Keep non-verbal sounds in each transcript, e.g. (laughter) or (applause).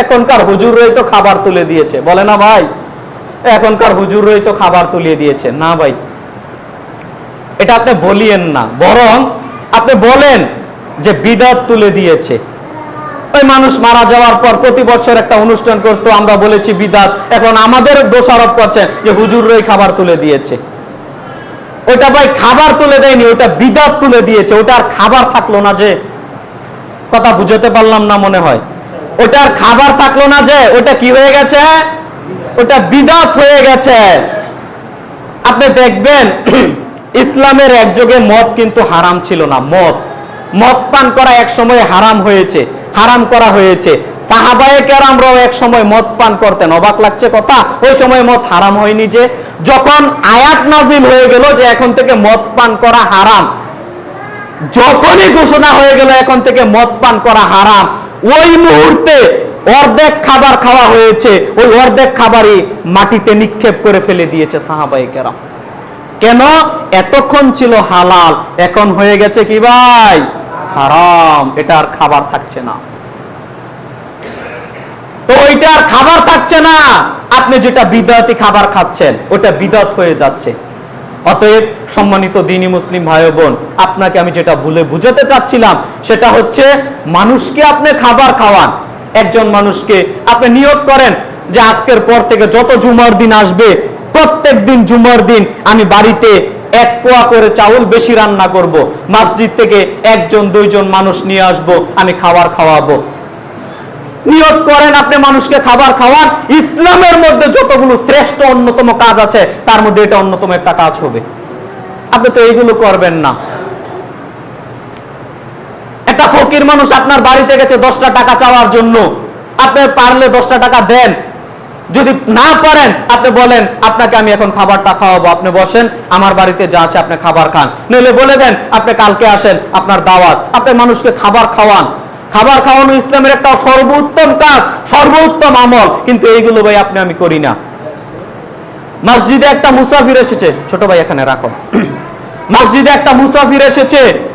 এখনকার হুজুররাই তো খাবার তুলে দিয়েছে। বলে না ভাই? এখনকার হুজুররাই তো খাবার তুলে দিয়েছে। না ভাই। এটা আপনি বলিয়েন না। বরং আপনি বলেন যে বিদাত তুলে দিয়েছে। ওই মানুষ মারা যাওয়ার পর প্রতি বছর একটা অনুষ্ঠান করতো, আমরা বলেছি বিদাত। এখন আমাদের দোষারোপ করছেন যে হুজুররাই খাবার তুলে দিয়েছে। ওটা ভাই খাবার তুলে দেয়নি ওটা বিদাত তুলে দিয়েছে। ওটা আর খাবার থাকল না যে। কথা বুঝাতে পারলাম না মনে হয়। ওটা আর খাবার থাকল না যে, ওটা কি হয়ে গেছে? ওটা বিদাত হয়ে গেছে। আপনি দেখবেন, (clears throat) ইসলামের একযোগে মদ কিন্তু হারাম ছিল না, মদ। মদ পান করা এক সময় হারাম হয়েছে, হারাম করা হয়েছে। সাহাবায়ে কেরামরাও এক সময় মদ পান করতেন, অবাক লাগছে কথা? ওই সময় মদ হারাম হয়নি যে, যখন আয়াত নাজিল হয়ে গেল যে এখন থেকে মদ পান করা হারাম। যখনই ঘোষণা হয়ে গেল এখন থেকে মদ পান করা হারাম। ওই মুহূর্তে অর্ধেক খাবার খাওয়া হয়েছে। ওই অর্ধেক খাবারই মাটিতে নিক্ষেপ করে ফেলে দিয়েছে সাহাবাই কেরাম। কেন? এতক্ষণ ছিল হালাল, এখন হয়ে গেছে কি ভাই? হারাম, এটা আর খাবার থাকছে না। তো ওইটা আর খাবার থাকছে না। আপনি যেটা বিদাতি খাবার খাচ্ছেন, ওটা বিদাত হয়ে যাচ্ছে। অতএব সম্মানিত দিনী মুসলিম ভাই বোন, আপনাকে আমি যেটা ভুলে বুঝাতে চাচ্ছিলাম, সেটা হচ্ছে মানুষকে আপনি খাবার খাওয়ান। একজন মানুষকে আপনি নিয়োগ করেন যে আজকের পর থেকে যত জুমার দিন আসবে, প্রত্যেক দিন জুমার দিন আমি বাড়িতে এক পোয়া করে চাউল বেশি রান্না করব। মসজিদ থেকে একজন, দুইজন মানুষ নিয়ে আসব, আমি খাবার খাওয়াবো। নিয়োগ করেন আপনি মানুষকে খাবার খাওয়ান, ইসলামের মধ্যে যতগুলো শ্রেষ্ঠ অন্যতম কাজ আছে, তার মধ্যে এটা অন্যতম একটা কাজ হবে। আপনি তো এইগুলো করবেন না। একটা ফকির মানুষ আপনার বাড়িতে গেছে দশটা টাকা চাওয়ার জন্য, আপনি পারলে দশটা টাকা দেন। যদি না পারেন, আপনি বলেন, আপনাকে আমি এখন খাবারটা খাওয়াবো। আপনি বসেন, আমার বাড়িতে যা আছে আপনি খাবার খান। নইলে বলে দেন, আপনি কালকে আসেন, আপনার দাওয়াত। আপনি মানুষকে খাবার খাওয়ান। খাবার খাওয়ানো ইসলামের একটা সর্বোত্তম কাজ, সর্বোত্তম আমল। কিন্তু এইগুলো ভাই আপনি, আমি করি না। মসজিদে একটা মুসাফির এসেছে। ছোট ভাই এখানে রাখো। মসজিদে একটা মুসাফির এসেছে।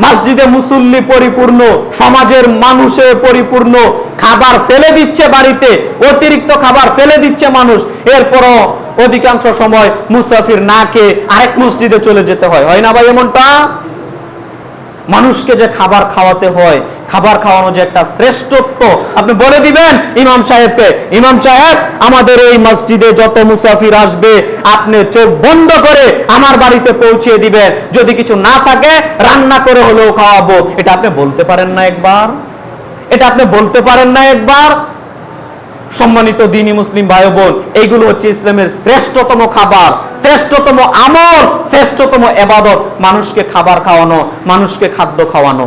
মসজিদে মুসল্লি পরিপূর্ণ, সমাজের মানুষে পরিপূর্ণ, খাবার ফেলে দিচ্ছে বাড়িতে, অতিরিক্ত খাবার ফেলে দিচ্ছে মানুষ। এরপরও অধিকাংশ সময় মুসাফির না খেয়ে আরেক মসজিদে চলে যেতে হয়। হয় না ভাই এমনটা? মানুষকে যে খাবার খাওয়াতে হয়, খাবার খাওয়ানো যে একটা শ্রেষ্ঠত্ব, আপনি বলে দিবেন, ইমাম সাহেবকে, ইমাম সাহেব, আমাদের এই মসজিদে যত মুসাফির আসবে, আপনি চোখ বন্ধ করে আমার বাড়িতে পৌঁছে দিবেন। যদি কিছু না থাকে, রান্না করে হলেও খাওয়াবো। এটা আপনি বলতে পারেন না একবার। এটা আপনি বলতে পারেন না একবার। সম্মানিত দিনী মুসলিম ভাই বোন, এইগুলো হচ্ছে ইসলামের শ্রেষ্ঠতম খাবার। শ্রেষ্ঠতম আমল শ্রেষ্ঠতম এবাদত মানুষকে খাবার খাওয়ানো মানুষকে খাদ্য খাওয়ানো।